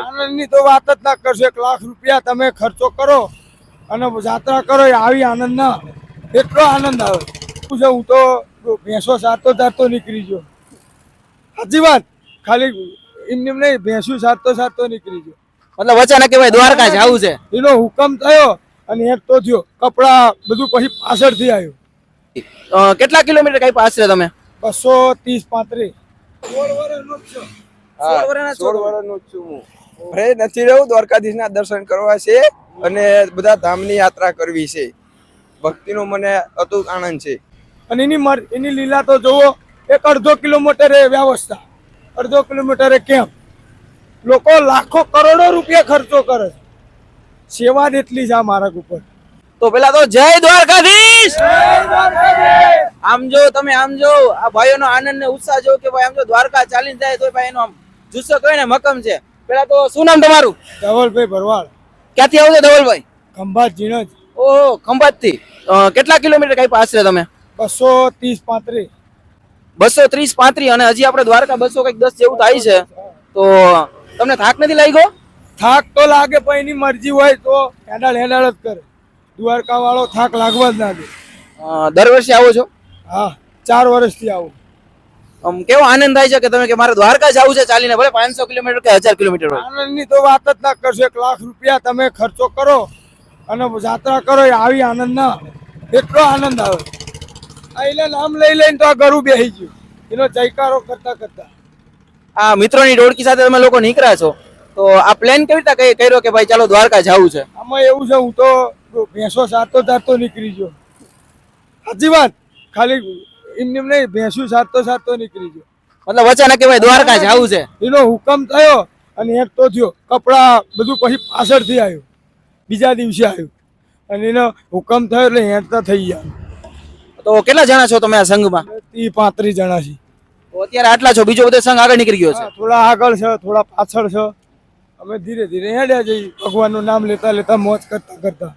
આનંદની તો વાત જ ના કરશો. એક લાખ રૂપિયા તમે ખર્ચો કરો અને જાત્રા કરો એ આવી આનંદ ના એટલો આનંદ આવે. શું છે હું તો ભેંસો સારતો સારતો નીકળી ગયો. સાચી વાત? ખાલી એમને એમ નહીં ભેંસું સારતો સારતો નીકળી ગયો. મતલબ વચ્ચે કહેવાય દ્વારકા જવું છે? એનો હુકમ થયો અને એક તો થયો. કપડા બધું પછી પાછળથી આવ્યું. કેટલા કિલોમીટર કઈ આશરે તમે? બસો ત્રીસ પાંત્રીસ. સોળ વર્ષ નો છું. સોળ છો. વર્ષનો જ છું હું. અરે નથી રહ્યું દ્વારકાધીશના દર્શન કરવા છે અને બધા ધામની યાત્રા કરવી છે. ભક્તિનો મને અતુટ આનંદ છે. અને એની મર- એની લીલા તો જુઓ એક અડધો કિલોમીટરે વ્યવસ્થા. અડધો કિલોમીટરે કેમ્પ લોકો લાખો કરોડો રૂપિયા ખર્ચો કરે છે. સેવા એટલી જ આ માર્ગ ઉપર. તો પેલા તો જય દ્વારકાધીશ! આમ જો તમે આમ જો આ ભાઈઓનો આનંદ ને ઉત્સાહ જો કે ભાઈ આમ જો દ્વારકા ચાલી જાય તો ભાઈ એનો આમ જુસ્સો કહીને ને મકમ છે. પેલા તો શું નામ તમારું? ધવલભાઈ ભરવાડ. ક્યાંથી આવો છો ધવલભાઈ? ખંભાત ઝીણજ. ઓહો ખંભાતથી કેટલા કિલોમીટર કઈ આશરે તમે? બસો ત્રીસ પાંત્રીસ. બસો ત્રીસ પાંત્રીસ અને હજી આપણે દ્વારકા બસો કંઈક દસ જેવું થાય છે. તો તમને થાક નથી લાગ્યો? થાક તો લાગે પણ એની મરજી હોય તો હેડાળ હેડાળ જ કરે. દ્વારકા વાળો થાક લાગવા જ ના દે. દર વર્ષે આવો છો? હા ચાર વર્ષથી આવું. કેવો આનંદ થાય છે કે તમે કે મારે દ્વારકા જવું છે ચાલીને ભલે પાંચસો કિલોમીટર કે હજાર કિલોમીટર હોય. આનંદની તો વાત જ ના કરશો એક લાખ રૂપિયા તમે ખર્ચો કરો અને જાત્રા કરો એ આવી આનંદ ના એટલો આનંદ આવે. આ એટલે નામ લઈ લઈને તો આ ગરું બેસી ગયું. એનો જયકારો કરતા કરતા. આ મિત્રોની ડોળકી સાથે તમે લોકો નીકળ્યા છો તો આ પ્લાન કેવી રીતે કઈ- કર્યો કે ભાઈ ચાલો દ્વારકા જવું છે? આમાં એવું છે હું તો ભેંસો સાતો સારતો નીકળી ગયો. સાચી વાત? ખાલી એમને એમ નહીં ભેંસું સારતો સારતો નીકળી ગયો. મતલબ અચાનક કહેવાય દ્વારકા જવું છે? એનો હુકમ થયો અને એક તો થયો. કપડા બધું પછી પાછળથી આવ્યું. બીજા દિવસે આવ્યું. અને એનો હુકમ થયો એટલે હેંડતા થઈ ગયા. તો કેટલા જણા છો તમે આ સંઘમાં? ત્રીસ પાંત્રીસ જણા છે અત્યારે આટલા છો બીજો બધો સંઘ આગળ નીકળી ગયો છે? થોડા આગળ છે થોડા પાછળ છે. અમે ધીરે ધીરે હેડ્યા જઈએ. ભગવાનનું નામ લેતા લેતા મોજ કરતા કરતા.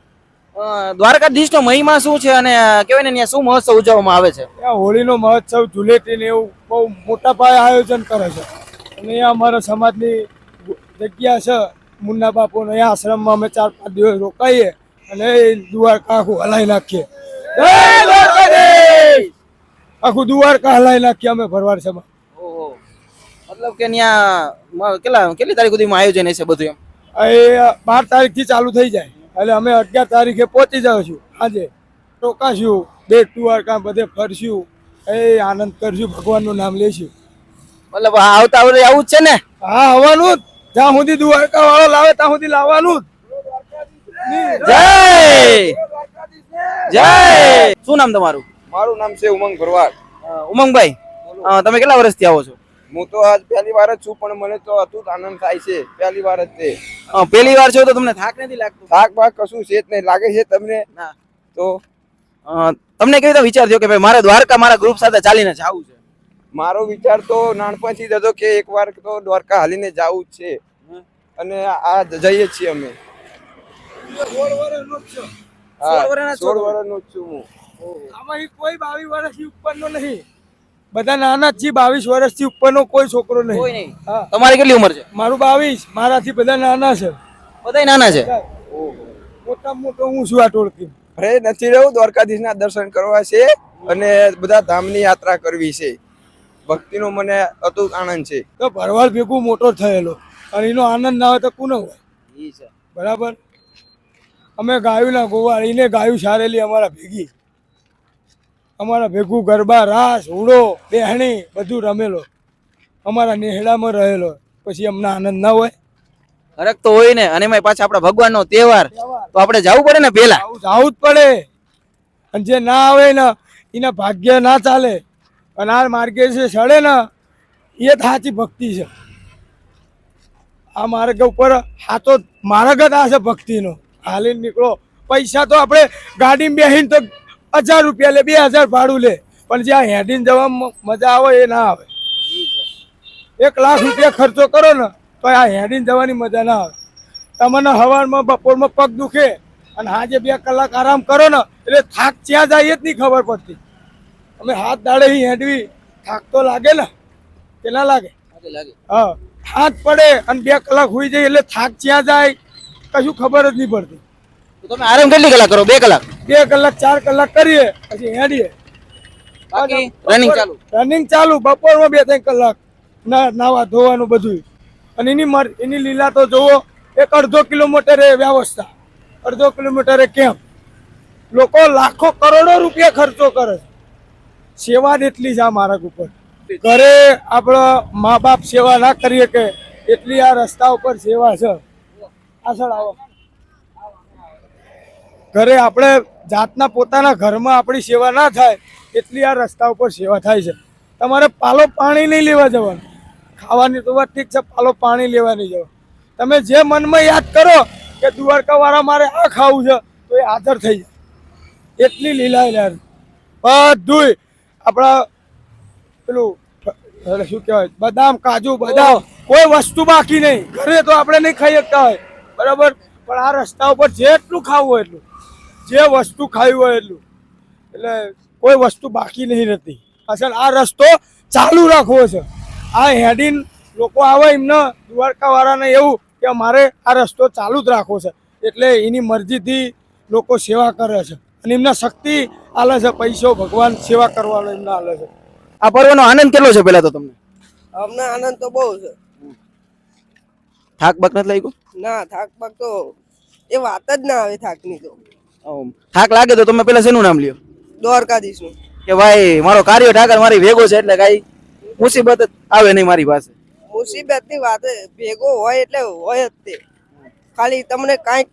દ્વારકાધીશનો મહિમા શું છે અને કહેવાય ને ત્યાં શું મહોત્સવ ઉજવવામાં આવે છે? ત્યાં હોળીનો મહોત્સવ ધૂળેટી ને એવું બહુ મોટા પાયે આયોજન કરે છે. અને અહીંયા અમારા સમાજની જગ્યા છે મુન્ના બાપુનો અહીંયા આશ્રમમાં અમે ચાર પાંચ દિવસ રોકાઈએ અને દ્વારકા આખું હલાઈ નાખીએ. આખું દ્વારકા હલાઈ નાખીએ અમે ભરવાડ સમાજ. મતલબ કે ત્યાં કેટલા કેટલી તારીખ સુધીમાં આયોજન હશે બધું એમ? બાર તારીખથી ચાલુ થઈ જાય. એટલે અમે અગિયાર તારીખે પહોંચી જઈશું આજે રોકાશું બેટ દ્વારકા બધે ફરશું એ આનંદ કરશું ભગવાનનું નામ લેશું. મતલબ આવતા આવડે આવું જ છે ને? હા આવવાનું જ. જ્યાં સુધી દ્વારકા વાળો લાવે ત્યાં સુધી લાવવાનું જ. જય! જય! શું નામ તમારું? મારું નામ છે ઉમંગ ભરવાડ. ઉમંગભાઈ તમે કેટલા વર્ષથી આવો છો? હું તો આજ પહેલી વાર જ છું પણ મને તો અતુત આનંદ થાય છે. પહેલી વાર જ તે. પહેલી વાર છો તો તમને થાક નથી લાગતો? થાક બાક કશું છે જ નહીં લાગે છે તમને? તો? તમને કેવી રીતે વિચાર થયો કે ભાઈ મારે દ્વારકા મારા ગ્રુપ સાથે ચાલીને જવું છે? મારો વિચાર તો નાનપણથી જ હતો કે એક વાર તો દ્વારકા હાલીને જવું જ છે. અને આ જઈએ છીએ અમે. સોળ? વર્ષનો જ છું. હું આમાં કોઈ બાવીસ વર્ષથી ઉપરનો નહીં. બધા નાના જ છે બાવીસ વર્ષથી ઉપરનો કોઈ છોકરો કોઈ નહીં. નહીં તમારી કેટલી ઉંમર છે? મારું બાવીસ મારાથી બધા નાના છે. બધા નાના છે? મોટા મોટો હું છું આ ટોળકી અરે નથી રહ્યું દ્વારકાધીશના દર્શન કરવા છે અને બધા ધામની યાત્રા કરવી છે. ભક્તિનો મને અતુટ આનંદ છે. તો ભરવાડ ભેગું મોટો થયેલો. અને એનો આનંદ ના હોય તો કોનો હોય? ઈ છે. બરાબર? અમે ગાયું ના ગોવાળ એને ગાયું સારેલી અમારા ભેગી. અમારા ભેગું ગરબા રાસ હુડો બેહણી બધું રમેલો. અમારા નેહડામાં રહેલો. પછી અમને આનંદ ના હોય. હરક તો હોય ને અને એમાં પાછા આપણા ભગવાનનો તહેવાર. તો આપણે જવું પડે ને પેલા જવું જ પડે. અને જે ના આવે ને એના ભાગ્ય ના ચાલે. અને આ માર્ગે છે સડે ને એ સાચી ભક્તિ છે. આ માર્ગ ઉપર સાચો માર્ગ જ આ છે ભક્તિનો. હાલીને નીકળો. પૈસા તો આપણે ગાડીમાં બેસીને તો હજાર રૂપિયા લે બે હજાર ભાડું લે. પણ જ્યાં હેડીને જવામાં મજા આવે એ ના આવે. એક લાખ રૂપિયા ખર્ચો કરો ને તો આ હેડીને જવાની મજા ના આવે. તમને હવારમાં બપોરમાં પગ દુખે અને આજે બે કલાક આરામ કરો ને એટલે થાક ત્યાં જાય એ જ નહીં ખબર પડતી. અમે હાથ દાડે હેડવી થાક તો લાગે ને. કે ના લાગે? લાગે હા થાક પડે અને બે કલાક હોઈ જાય એટલે થાક ત્યાં જાય કશું ખબર જ નહીં પડતી. તમે આરામ કેટલી કલાક કરો? બે કલાક? બે કલાક ચાર કલાક કરીએ પછી હેડીએ. બાકી રનિંગ ચાલુ? રનિંગ ચાલુ બપોરમાં બે ત્રણ કલાક નાવા ધોવાનું બધું અને એની મર એની લીલા તો જુઓ એક અડધો કિલોમીટરે વ્યવસ્થા. અડધો કિલોમીટરે કેમ્પ લોકો લાખો કરોડો રૂપિયા ખર્ચો કરે સેવા જ એટલી છે આ માર્ગ ઉપર. ઘરે આપણા મા બાપ સેવા ના કરીએ કે એટલી આ રસ્તા ઉપર સેવા છે. પાછળ આવો. ઘરે આપણે જાતના પોતાના ઘરમાં આપણી સેવા ના થાય, એટલી આ રસ્તા ઉપર સેવા થાય છે. તમારે પાલો પાણી નહીં લેવા જવાનું. ખાવાની તો વાત ઠીક છે, પાલો પાણી લેવા નહીં જવાનું. તમે જે મનમાં યાદ કરો કે દ્વારકાવાળા મારે આ ખાવું છે, તો એ હાજર થઈ જાય. એટલી લીલા યાર. બધુંય આપણા પેલું શું કહેવાય, બદામ, કાજુ, બદામ, કોઈ વસ્તુ બાકી નહીં. ઘરે તો આપણે નહીં ખાઈ શકતા હોય. બરાબર? પણ આ રસ્તા ઉપર જેટલું ખાવું હોય એટલું. જે વસ્તુ ખાવી હોય એટલું. એટલે કોઈ વસ્તુ બાકી નહીં રહેતી. અસલ આ રસ્તો ચાલુ રાખવો છે. આ હેડીન લોકો આવે એમને દ્વારકાવાળાને એવું કે મારે આ રસ્તો ચાલુ જ રાખવો છે. એટલે એની મરજીથી લોકો સેવા કરે છે. અને એમને શક્તિ આલે છે. પૈસો ભગવાન સેવા કરવાનો એમને આલે છે. આ પર્વનો આનંદ કેટલો છે પેલા તો તમને? અમને આનંદ તો બહુ છે. થાક બાક નથી લાગ્યું? ના થાક બાક તો એ વાત જ ના આવે થાકની તો. થાક લાગે તો તમે પેલા શેનું નામ લ્યો? દ્વારકાધીશનું કે ભાઈ મારો કાર્ય ઠાકર મારી ભેગો છે એટલે કઈ મુસીબત જ આવે નહીં મારી પાસે. મુસીબતની વાત ભેગો હોય એટલે હોય જ તે. ખાલી તમને કાંઈક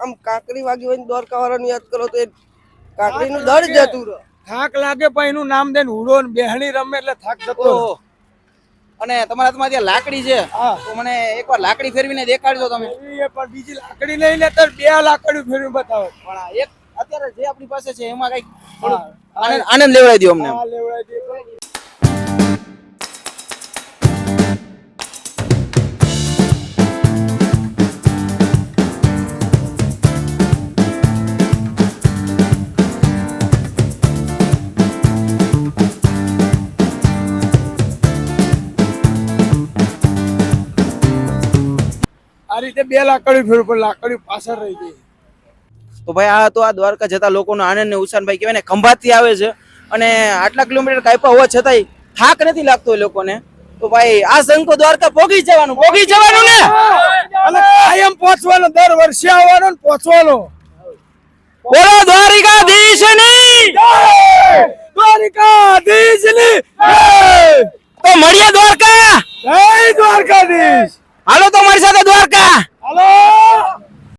આમ કાકરી વાગી હોય ને દ્વારકા વાળાનું યાદ કરો તો એ કાકરીનું દળ જતું રહે થાક લાગે પણ એનું નામ દે હુડો ને બેહણી રમે એટલે થાક જતો. અને તમારા હાથમાં જે લાકડી છે તો મને એકવાર લાકડી ફેરવીને દેખાડજો તમે. પણ બીજી લાકડી લઈ લે તો બે લાકડી ફેરવી બતાવો. પણ એક અત્યારે જે આપણી પાસે છે એમાં કંઈક આનંદ આનંદ લેવડાવી દો અમને લેવડાવી દે. રીતે બે લાકડી ફેરવી પણ લાકડી પાછળ રહી ગઈ. તો ભાઈ આ તો આ દ્વારકા જતા લોકોનો આનંદ ને ઉત્સાહ ભાઈ કહેવાય ને ખંભાતથી આવે છે. અને આટલા કિલોમીટર કાપ્યા હોવા છતાંય થાક નથી લાગતો એ લોકોને. તો ભાઈ આ સંઘ દ્વારકા પોગી જવાનું પોગી જવાનું ને? અને કાયમ પહોંચવાનો દર વર્ષે આવવાનો ને પહોંચવાનો. બોલો દ્વારિકાધીશની દ્વારિકાધીશની જય! તો મળીએ દ્વારકા જય દ્વારકાધીશ! હાલો તો મારી સાથે દ્વારકા. હાલો.